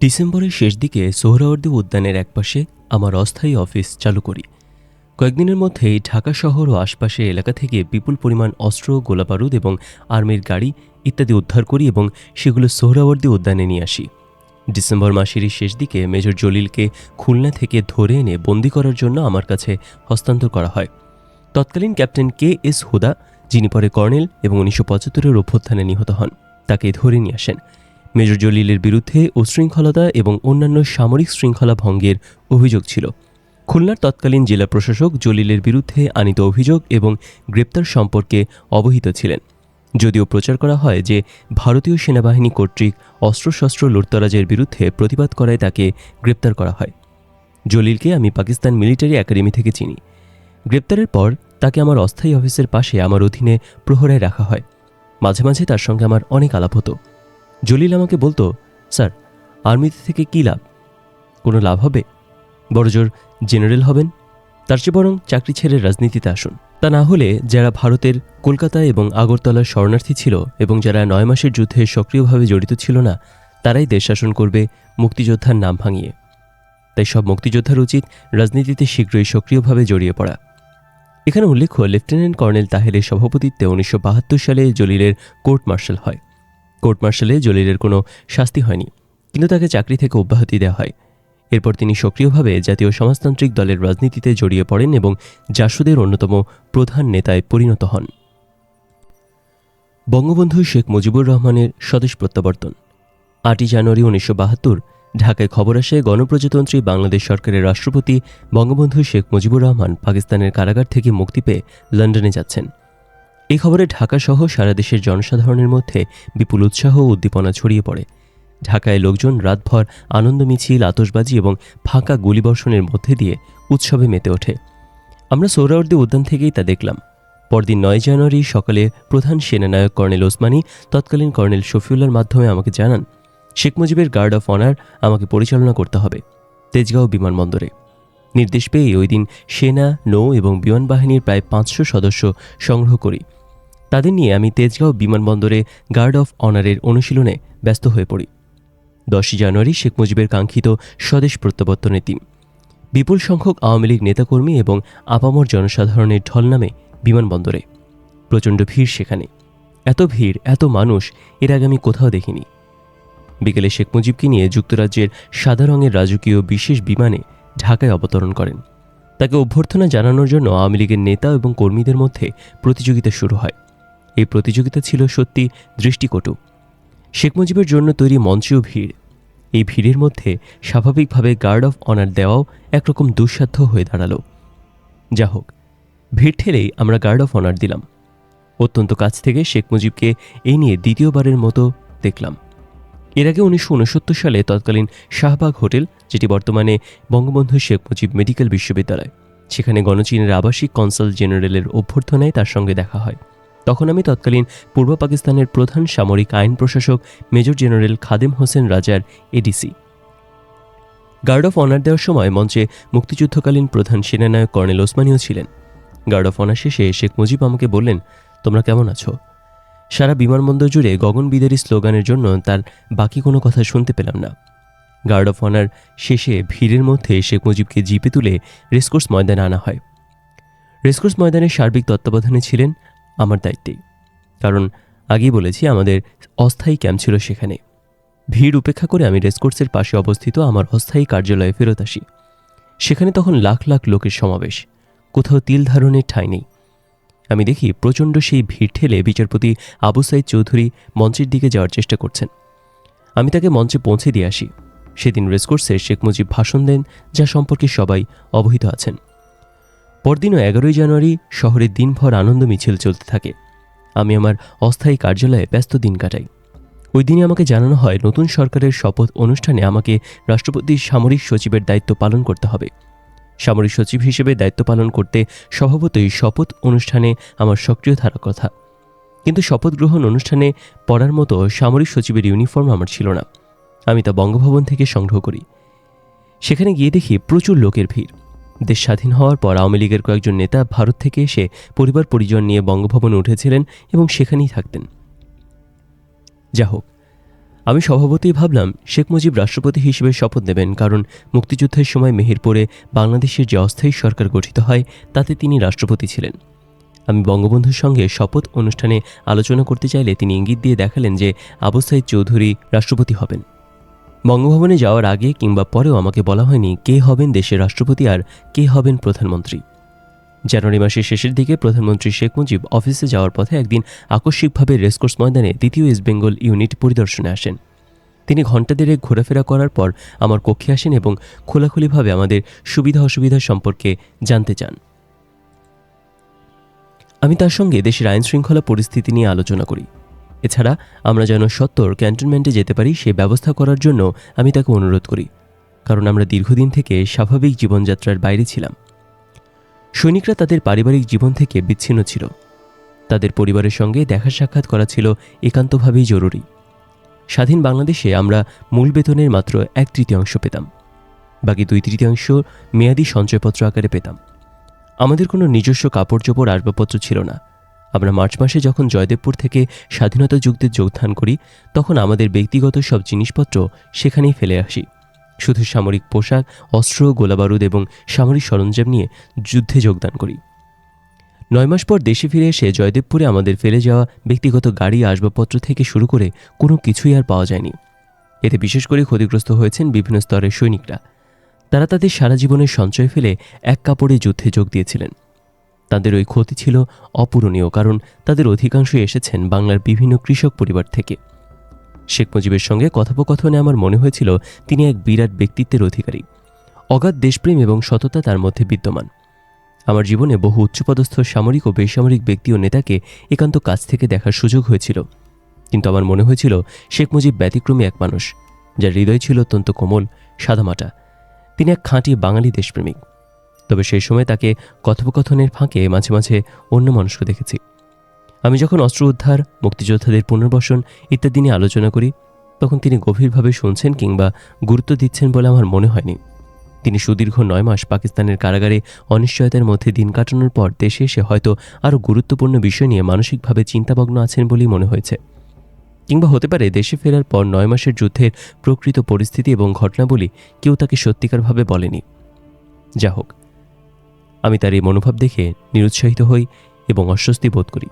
ডিসেম্বরের শেষ দিকে সোহরাওয়ার্দী উদ্যানের একপাশে আমার অস্থায়ী অফিস চালু করি। কয়েকদিনের মধ্যেই ঢাকা শহর ও আশপাশের এলাকা থেকে বিপুল পরিমাণ অস্ত্র, গোলাবারুদ এবং আর্মির গাড়ি ইত্যাদি উদ্ধার করি এবং সেগুলো সোহরাওয়ার্দী উদ্যানে নিয়ে আসি। ডিসেম্বর মাসেরই শেষ দিকে মেজর জলিলকে খুলনা থেকে ধরে এনে বন্দি করার জন্য আমার কাছে হস্তান্তর করা হয়। তৎকালীন ক্যাপ্টেন কে এস হুদা, যিনি পরে কর্নেল এবং উনিশশো পঁচাত্তরের অভ্যুত্থানে নিহত হন, তাকে ধরে নিয়ে আসেন। মেজর জলিলের বিরুদ্ধে উশৃঙ্খলতা এবং অন্যান্য সামরিক শৃঙ্খলা ভঙ্গের অভিযোগ ছিল। খুলনার তৎকালীন জেলা প্রশাসক জলিলের বিরুদ্ধে আনিত অভিযোগ এবং গ্রেপ্তার সম্পর্কে অবহিত ছিলেন। যদিও প্রচার করা হয় যে ভারতীয় সেনাবাহিনী কর্তৃক অস্ত্রশস্ত্র লুটতরাজের বিরুদ্ধে প্রতিবাদ করায় তাকে গ্রেপ্তার করা হয়। জলিলকে আমি পাকিস্তান মিলিটারি একাডেমি থেকে চিনি। গ্রেপ্তারের পর তাকে আমার অস্থায়ী অফিসের পাশে আমার অধীনে প্রহরায় রাখা হয়। মাঝে মাঝে তার সঙ্গে আমার অনেক আলাপ হতো। জলিল আমাকে বলতো, স্যার, আর্মিতে থেকে কী লাভ? কোনো লাভ হবে? বড়জোর জেনারেল হবেন? তার চেয়ে বরং চাকরি ছেড়ে রাজনীতিতে আসুন। তা না হলে যারা ভারতের কলকাতা এবং আগরতলার শরণার্থী ছিল এবং যারা নয় মাসের যুদ্ধে সক্রিয়ভাবে জড়িত ছিল না, তারাই দেশ শাসন করবে মুক্তিযোদ্ধার নাম ভাঙিয়ে। তাই সব মুক্তিযোদ্ধার উচিত রাজনীতিতে শীঘ্রই সক্রিয়ভাবে জড়িয়ে পড়া। এখানে উল্লেখ্য লেফটেন্যান্ট কর্নেল তাহেরের সভাপতিত্বে উনিশশো বাহাত্তর সালে জলিলের কোর্ট মার্শাল হয়। কোর্ট মার্শালে জলিলের কোনো শাস্তি হয়নি, কিন্তু তাকে চাকরি থেকে অব্যাহতি দেওয়া হয়। এরপর তিনি সক্রিয়ভাবে জাতীয় সমাজতান্ত্রিক দলের রাজনীতিতে জড়িয়ে পড়েন এবং জাসুদের অন্যতম প্রধান নেতায় পরিণত হন। বঙ্গবন্ধু শেখ মুজিবুর রহমানের স্বদেশ প্রত্যাবর্তন। আটই জানুয়ারি উনিশশো বাহাত্তর ঢাকায় খবর আসে গণপ্রজাতন্ত্রী বাংলাদেশ সরকারের রাষ্ট্রপতি বঙ্গবন্ধু শেখ মুজিবুর রহমান পাকিস্তানের কারাগার থেকে মুক্তি পেয়ে লন্ডনে যাচ্ছেন। এই খবরে ঢাকাসহ সারা দেশের জনসাধারণের মধ্যে বিপুল উৎসাহ ও উদ্দীপনা ছড়িয়ে পড়ে। ঢাকায় লোকজন রাতভর আনন্দ মিছিল আতসবাজি এবং ফাঁকা গুলিবর্ষণের মধ্যে দিয়ে উৎসবে মেতে ওঠে। আমরা সৌরাবর্দী উদ্যান থেকেই তা দেখলাম। পরদিন নয় জানুয়ারি সকালে প্রধান সেনানায়ক কর্নেল ওসমানী, তৎকালীন কর্নেল শফিউল্লার মাধ্যমে আমাকে জানান, শেখ মুজিবের গার্ড অফ অনার আমাকে পরিচালনা করতে হবে তেজগাঁও বিমানবন্দরে। নির্দেশ পেয়ে ওই দিন সেনা, নৌ এবং বিমান বাহিনীর প্রায় পাঁচশো সদস্য সংগ্রহ করি। তাদের নিয়ে আমি তেজগাঁও বিমানবন্দরে গার্ড অফ অনারের অনুশীলনে ব্যস্ত হয়ে পড়ি। দশই জানুয়ারি শেখ মুজিবের কাঙ্ক্ষিত স্বদেশ প্রত্যাবর্তনের দিন। বিপুল সংখ্যক আওয়ামী লীগ নেতাকর্মী এবং আপামর জনসাধারণের ঢল নামে বিমানবন্দরে। প্রচণ্ড ভিড় সেখানে। এত ভিড়, এত মানুষ, এর আগে আমি কোথাও দেখিনি। বিকেলে শেখ মুজিবকে নিয়ে যুক্তরাজ্যের সাদা রঙের রাজকীয় বিশেষ বিমানে ঢাকায় অবতরণ করেন। তাকে অভ্যর্থনা জানানোর জন্য আওয়ামী লীগের নেতা এবং কর্মীদের মধ্যে প্রতিযোগিতা শুরু হয়। এই প্রতিযোগিতা ছিল সত্যি দৃষ্টিকটু। শেখ মুজিবের জন্য তৈরি মঞ্চেও ভিড়। এই ভিড়ের মধ্যে স্বাভাবিকভাবে গার্ড অফ অনার দেওয়াও একরকম দুঃসাধ্য হয়ে দাঁড়াল। যা হোক ভিড় ঠেলেই আমরা গার্ড অফ অনার দিলাম। অত্যন্ত কাছ থেকে শেখ মুজিবকে এই নিয়ে দ্বিতীয়বারের মতো দেখলাম। এর আগে উনিশশো উনসত্তর সালে তৎকালীন শাহবাগ হোটেল, যেটি বর্তমানে বঙ্গবন্ধু শেখ মুজিব মেডিকেল বিশ্ববিদ্যালয়, সেখানে গণচীনের আবাসিক কনসাল জেনারেলের অভ্যর্থনায় তার সঙ্গে দেখা হয়। তখন আমি তৎকালীন পূর্ব পাকিস্তানের প্রধান সামরিক আইন প্রশাসক মেজর জেনারেল খাদেম হোসেন রাজার এডিসি। গার্ড অফ অনার দেওয়ার সময় মঞ্চে মুক্তিযুদ্ধকালীন প্রধান সেনানায়ক কর্নেল ওসমানীও ছিলেন। গার্ড অফ অনার শেষে শেখ মুজিব আমাকে বললেন, তোমরা কেমন আছো? সারা বিমানবন্দর জুড়ে গগনবিদারী স্লোগানের জন্য তার বাকি কোনো কথা শুনতে পেলাম না। গার্ড অফ অনার শেষে ভিড়ের মধ্যে শেখ মুজিবকে জিপে তুলে রেসকোর্স ময়দানে আনা হয়। রেসকোর্স ময়দানের সার্বিক তত্ত্বাবধানে ছিলেন আমার দায়িত্বেই। কারণ আগেই বলেছি আমাদের অস্থায়ী ক্যাম্প ছিল সেখানে। ভিড় উপেক্ষা করে আমি রেসকোর্সের পাশে অবস্থিত আমার অস্থায়ী কার্যালয়ে ফেরত আসি। সেখানে তখন লাখ লাখ লোকের সমাবেশ। কোথাও তিল ধারণের ঠাঁই নেই। আমি দেখি প্রচণ্ড সেই ভিড় ঠেলে বিচারপতি আবু সাইদ চৌধুরী মঞ্চের দিকে যাওয়ার চেষ্টা করছেন। আমি তাকে মঞ্চে পৌঁছে দিয়ে আসি। সেদিন রেসকোর্সে শেখ মুজিব ভাষণ দেন, যা সম্পর্কে সবাই অবহিত আছেন। পরদিনও এগারোই জানুয়ারি শহরে দিনভর আনন্দ মিছিল চলতে থাকে। আমি আমার অস্থায়ী কার্যালয়ে ব্যস্ত দিন কাটাই। ওই দিনে আমাকে জানানো হয়, নতুন সরকারের শপথ অনুষ্ঠানে আমাকে রাষ্ট্রপতির সামরিক সচিবের দায়িত্ব পালন করতে হবে। সামরিক সচিব হিসেবে দায়িত্ব পালন করতে স্বভাবতই শপথ অনুষ্ঠানে আমার সক্রিয় থাকার কথা। কিন্তু শপথ গ্রহণ অনুষ্ঠানে পড়ার মতো সামরিক সচিবের ইউনিফর্ম আমার ছিল না। আমি তা বঙ্গভবন থেকে সংগ্রহ করি। সেখানে গিয়ে দেখি প্রচুর লোকের ভিড়। দেশ স্বাধীন হওয়ার পর আওয়ামী লীগের কয়েকজন নেতা ভারত থেকে এসে পরিবার পরিজন নিয়ে বঙ্গভবনে উঠেছিলেন এবং সেখানেই থাকতেন। যা হোক, আমি স্বভাবতই ভাবলাম শেখ মুজিব রাষ্ট্রপতি হিসেবে শপথ নেবেন কারণ মুক্তিযুদ্ধের সময় মেহেরপুরে বাংলাদেশের যে অস্থায়ী সরকার গঠিত হয়, তাতে তিনি রাষ্ট্রপতি ছিলেন। আমি বঙ্গবন্ধুর সঙ্গে শপথ অনুষ্ঠানে আলোচনা করতে চাইলে তিনি ইঙ্গিত দিয়ে দেখালেন যে আবু সাইদ চৌধুরী রাষ্ট্রপতি হবেন। বঙ্গভবনে যাওয়ার আগে কিংবা পরেও আমাকে বলা হয়নি কে হবেন দেশের রাষ্ট্রপতি আর কে হবেন প্রধানমন্ত্রী। জানুয়ারি মাসের শেষের দিকে প্রধানমন্ত্রী শেখ মুজিব অফিসে যাওয়ার পথে একদিন আকস্মিকভাবে রেসকোর্স ময়দানে দ্বিতীয় ইস্ট বেঙ্গল ইউনিট পরিদর্শনে আসেন। তিনি ঘণ্টা দেড়েক ঘোরাফেরা করার পর আমার কক্ষে আসেন এবং খোলাখুলিভাবে আমাদের সুবিধা অসুবিধা সম্পর্কে জানতে চান। আমি তার সঙ্গে দেশের আইন শৃঙ্খলা পরিস্থিতি নিয়ে আলোচনা করি। এছাড়া আমরা যেন সত্তর ক্যান্টনমেন্টে যেতে পারি সে ব্যবস্থা করার জন্য আমি তাকে অনুরোধ করি, কারণ আমরা দীর্ঘদিন থেকে স্বাভাবিক জীবনযাত্রার বাইরে ছিলাম। সৈনিকরা তাদের পারিবারিক জীবন থেকে বিচ্ছিন্ন ছিল। তাদের পরিবারের সঙ্গে দেখা সাক্ষাৎ করা ছিল একান্তভাবেই জরুরি। স্বাধীন বাংলাদেশে আমরা মূল বেতনের মাত্র এক তৃতীয়াংশ পেতাম। বাকি দুই তৃতীয়াংশ মেয়াদি সঞ্চয়পত্র আকারে পেতাম। আমাদের কোনো নিজস্ব কাপড় চোপড় আসবাবপত্র ছিল না। আমরা মার্চ মাসে যখন জয়দেবপুর থেকে স্বাধীনতা যুদ্ধে যোগদান করি, তখন আমাদের ব্যক্তিগত সব জিনিসপত্র সেখানেই ফেলে আসি। শুধু সামরিক পোশাক, অস্ত্র, গোলাবারুদ এবং সামরিক সরঞ্জাম নিয়ে যুদ্ধে যোগদান করি। নয় মাস পর দেশে ফিরে এসে জয়দেবপুরে আমাদের ফেলে যাওয়া ব্যক্তিগত গাড়ি, আসবাবপত্র থেকে শুরু করে কোনো কিছুই আর পাওয়া যায়নি। এতে বিশেষ করে ক্ষতিগ্রস্ত হয়েছেন বিভিন্ন স্তরের সৈনিকরা। তারা তাদের সারা জীবনের সঞ্চয় ফেলে এক কাপড়ে যুদ্ধে যোগ দিয়েছিলেন। তাদের ওই ক্ষতি ছিল অপূরণীয় কারণ তাদের অধিকাংশই এসেছেন বাংলার বিভিন্ন কৃষক পরিবার থেকে। শেখ মুজিবের সঙ্গে কথোপকথনে আমার মনে হয়েছিল তিনি এক বিরাট ব্যক্তিত্বের অধিকারী। অগাধ দেশপ্রেম এবং সততা তার মধ্যে বিদ্যমান। আমার জীবনে বহু উচ্চপদস্থ সামরিক ও বেসামরিক ব্যক্তি ও নেতাকে একান্ত কাছ থেকে দেখার সুযোগ হয়েছিল। কিন্তু আমার মনে হয়েছিল শেখ মুজিব ব্যতিক্রমী এক মানুষ, যার হৃদয় ছিল অত্যন্ত কোমল, সাদামাটা। তিনি এক খাঁটি বাঙালি দেশপ্রেমিক। তবে সেই সময় তাকে কথোপকথনের ফাঁকে মাঝে মাঝে অন্য মানুষকে দেখেছি। আমি যখন অস্ত্র উদ্ধার, মুক্তিযোদ্ধাদের পুনর্বাসন ইত্যাদি নিয়ে আলোচনা করি, তখন তিনি গভীরভাবে শুনছেন কিংবা গুরুত্ব দিচ্ছেন বলে আমার মনে হয়নি। তিনি সুদীর্ঘ নয় মাস পাকিস্তানের কারাগারে অনিশ্চয়তার মধ্যে দিন কাটানোর পর দেশে এসে হয়তো আরও গুরুত্বপূর্ণ বিষয় নিয়ে মানসিকভাবে চিন্তামগ্ন আছেন বলেই মনে হয়েছে। কিংবা হতে পারে দেশে ফেরার পর নয় মাসের যুদ্ধের প্রকৃত পরিস্থিতি এবং ঘটনাবলী কেউ তাকে সত্যিকারভাবে বলেনি। যা হোক আমি তার এই মনোভাব দেখে নিরুৎসাহিত হই এবং অস্বস্তি বোধ করি।